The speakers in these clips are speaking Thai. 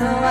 no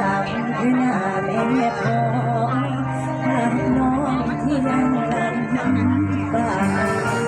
หลังคือหน้าแม่พอยน้องที่ยังรักบ้าน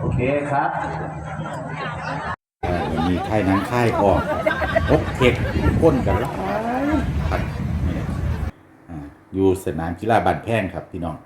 โอเคครับมีไข่นังไข่ออกพกเข็ดก้นกันแล้วอยู่สนามกีฬาบันแพงครับพี่น้อง